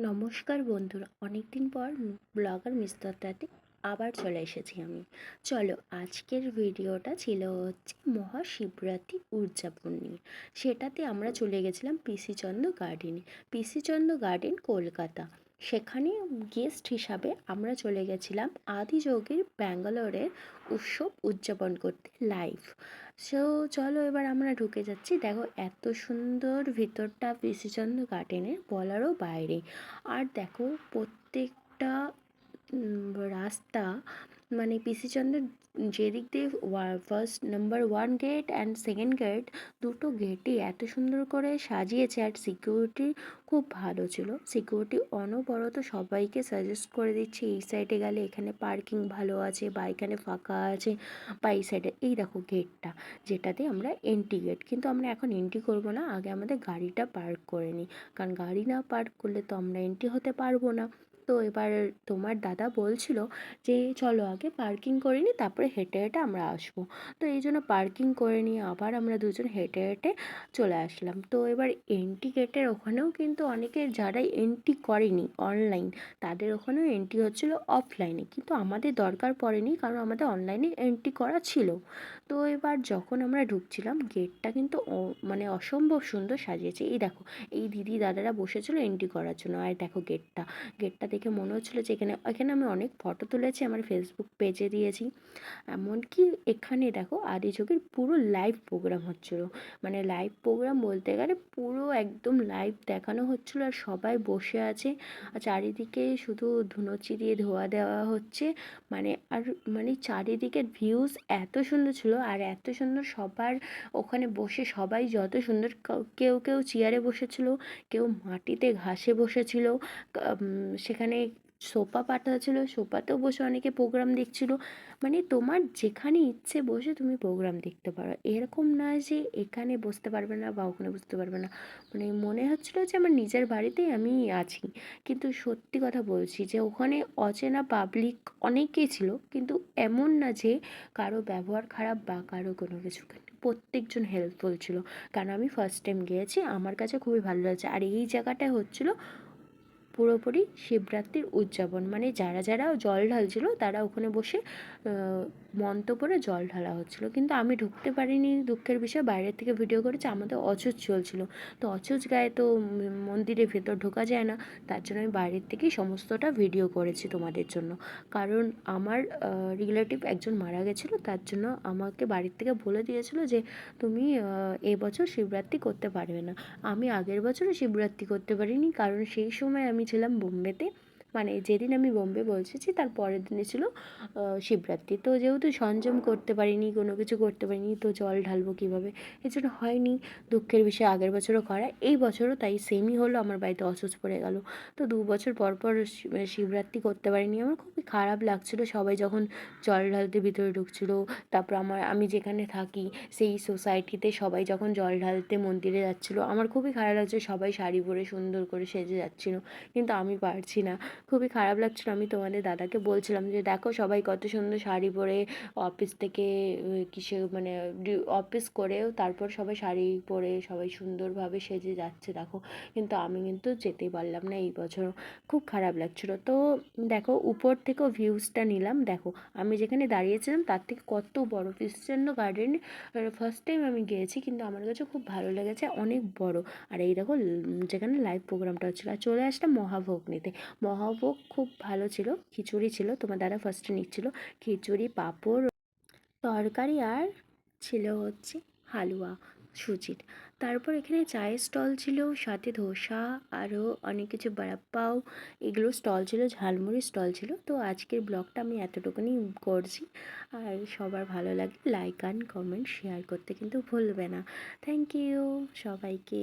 নমস্কার বন্ধুরা, অনেকদিন পর ব্লগার মিস্তরটাতে আবার চলে এসেছি আমি। চলো, আজকের ভিডিওটা ছিল হচ্ছে মহাশিবরাত্রি উদযাপন নিয়ে। সেটাতে আমরা চলে গেছিলাম পিসিচন্দ্র গার্ডেনে। পিসিচন্দ্র গার্ডেন, কলকাতা। সেখানে গেস্ট হিসাবে আমরা চলে গেছিলাম আদিযোগীর ব্যাঙ্গালোরের উৎসব উদযাপন করতে লাইভ সো চলো এবার আমরা ঢুকে যাচ্ছি। দেখো, এত সুন্দর ভিতরটা পিসিচন্দ্র গার্ডেনের বলারও বাইরে। আর দেখো, প্রত্যেকটা রাস্তা মানে পিসিচন্দ্রের যেদিক দিয়ে first number one gate and second gate দুটো গেটই এত সুন্দর করে সাজিয়েছে আর সিকিউরিটি খুব ভালো ছিল। সিকিউরিটি অনবরত সবাইকে সাজেস্ট করে দিচ্ছে, এই সাইডে গেলে এখানে পার্কিং ভালো আছে বা এখানে ফাঁকা আছে বা এই সাইডে এই দেখো গেটটা যেটাতে আমরা এন্ট্রি গেট কিন্তু আমরা এখন এন্ট্রি করব না, আগে আমাদের গাড়িটা পার্ক করে নিই। কারণ গাড়ি না পার্ক করলে তো আমরা এন্ট্রি হতে পারব না। তো এবার তোমার দাদা বলছিল যে, চলো আগে পার্কিং করে নিই তারপরে হেঁটে হেঁটে আমরা আসব। তো এই জন্য পার্কিং করে নিয়ে আবার আমরা দুজন হেঁটে হেঁটে চলে আসলাম। তো এবার এন্ট্রি গেটের ওখানেও কিন্তু অনেকে যারা এন্ট্রি করেনি অনলাইন তাদের ওখানেও এন্ট্রি হচ্ছিল অফলাইনে কিন্তু আমাদের দরকার পড়েনি, কারণ আমাদের অনলাইনে এন্ট্রি করা ছিল। তো এবার যখন আমরা ঢুকছিলাম গেটটা কিন্তু মানে অসম্ভব সুন্দর সাজিয়েছে। এই দেখো, এই দিদি দাদারা বসেছিল এন্ট্রি করার জন্য। আর দেখো গেটটা গেটটা দেখে মনে হচ্ছিল যে এখানে এখানে আমি অনেক ফটো তুলেছি আমার ফেসবুক পেজে দিয়েছি। এমনকি এখানে দেখো আদিযোগীর পুরো লাইভ প্রোগ্রাম হচ্ছিল। মানে লাইভ প্রোগ্রাম বলতে গেলে পুরো একদম লাইভ দেখানো হচ্ছিল আর সবাই বসে আছে। আর চারিদিকে শুধু ধুনোচি দিয়ে ধোয়া দেওয়া হচ্ছে। মানে আর মানে চারিদিকের ভিউজ এত সুন্দর ছিল আর এত সুন্দর সবার ওখানে বসে সবাই যত সুন্দর কেউ কেউ চেয়ারে বসেছিল কেউ মাটিতে ঘাসে বসেছিল। উম, সেখানে সোফা পাতা ছিল সোফাতেও বসে অনেকে প্রোগ্রাম দেখছিল। মানে তোমার যেখানে ইচ্ছে বসে তুমি প্রোগ্রাম দেখতে পারো। এরকম না যে এখানে বসতে পারবে না বা ওখানে বসতে পারবে না। মানে মনে হচ্ছিল যে আমার নিজের বাড়িতেই আমি আছি। কিন্তু সত্যি কথা বলছি যে ওখানে অচেনা পাবলিক অনেকেই ছিল। কিন্তু এমন না যে কারও ব্যবহার খারাপ বা কারও কোনো কিছু। প্রত্যেকজন হেল্পফুল ছিল। কারণ আমি ফার্স্ট টাইম গিয়েছি, আমার কাছে খুবই ভালো লাগছে। আর এই জায়গাটায় হচ্ছিল পুরোপুরি শিবরাত্রির উদযাপন। মানে যারা যারা জল ঢালছিল তারা ওখানে বসে আহ, মন্তব্যরে জল ঢালা হচ্ছিল। কিন্তু আমি ঢুকতে পারিনি দুঃখের বিষয়। বাইরের থেকে ভিডিও করেছি আমাদের অচুজ চলছিল। তো অচুজ গায়ে তো মন্দিরের ভেতর ঢোকা যায় না। তার জন্য আমি বাইরের থেকেই সমস্তটা ভিডিও করেছি তোমাদের জন্য। কারণ আমার রিলেটিভ একজন মারা গেছিল তার জন্য আমাকে বাড়ির থেকে বলে দিয়েছিল যে তুমি এবছর শিবরাত্রি করতে পারবে না। আমি আগের বছরও শিবরাত্রি করতে পারিনি কারণ সেই সময় আমি ছিলাম বোম্বেতে। মানে যেদিন আমি বোম্বে পৌঁছেছি তার পরের দিনে ছিল শিবরাত্রি। তো যেহেতু সংযম করতে পারিনি, কোনো কিছু করতে পারিনি, তো জল ঢালবো কীভাবে? এই জন্য হয়নি, দুঃখের বিষয় আগের বছরও করা। এই বছরও তাই সেমই হলো, আমার বাড়িতে অসুস্থ পড়ে গেল। তো দু বছর পর পর মানে শিবরাত্রি করতে পারিনি। আমার খুবই খারাপ লাগছিল, সবাই যখন জল ঢালতে ভিতরে ঢুকছিলো, তারপর আমার, আমি যেখানে থাকি, সেই সোসাইটিতে সবাই যখন জল ঢালতে মন্দিরে যাচ্ছিল, আমার খুবই খারাপ লাগছে সবাই শাড়ি পরে সুন্দর করে সেজে যাচ্ছিল। কিন্তু আমি পারছি না। খুবই খারাপ লাগছিল। আমি তোমাদের দাদাকে বলছিলাম যে, দেখো সবাই কত সুন্দর শাড়ি পরে অফিস থেকে কিসে মানে অফিস করেও তারপর সবাই শাড়ি পরে সবাই সুন্দরভাবে সেজে যাচ্ছে, দেখো। কিন্তু আমি কিন্তু যেতেই পারলাম না এই বছরও খুব খারাপ লাগছিল। তো দেখো, উপর থেকেও ভিউজটা নিলাম, দেখো, আমি যেখানে দাঁড়িয়েছিলাম তার থেকে কত বড়। কৃষ্ণ গার্ডেন ফার্স্ট টাইম আমি গিয়েছি, কিন্তু আমার কাছে খুব ভালো লেগেছে, অনেক বড়। আর এই দেখো যেখানে লাইভ প্রোগ্রামটা হচ্ছিল, আর চলে আসলাম মহাভোগ নিতে মহাভোগ খুব ভালো ছিল। খিচুড়ি ছিল, তোমার দাদা ফার্স্টে নিচ্ছিল। খিচুড়ি, পাঁপড়, তরকারি আর ছিল হচ্ছে হালুয়া, সুজির। তারপর এখানে চায়ের স্টল ছিল, সাথে ধোসা আরও অনেক কিছু বড়াপাও এগুলো স্টল ছিল ঝালমুড়ি স্টল ছিল। তো আজকের ব্লগটা আমি এতটুকুনি করছি। আর সবার ভালো লাগে লাইক অ্যান্ড কমেন্ট শেয়ার করতে কিন্তু ভুলবে না। থ্যাংক ইউ সবাইকে।